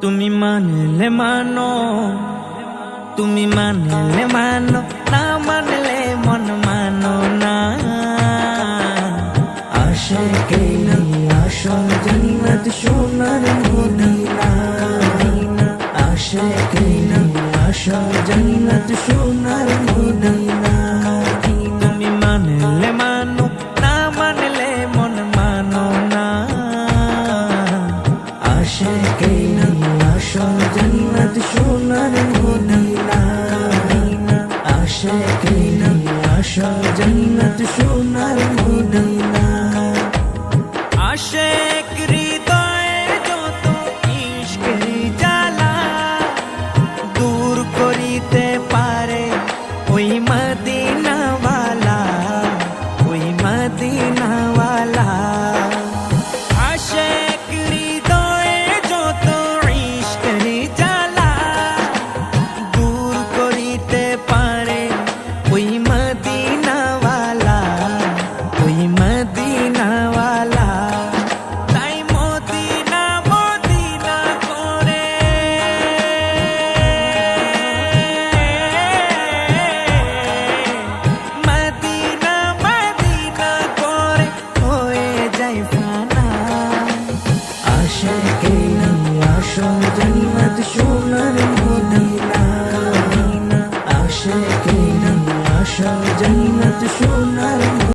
তুমি মানলে মানো, তুমি মানলে মানো, না মানলে মন মানো না। আশে কে আসন জন্নত সোনার মদিনা। আশা কে আসন জন্নত সোনার মদিনা। আশা জান্নাত সোনার মদিনা সজন্নত সোনার মদিনা আশা কেন আশা জন্নত সোনার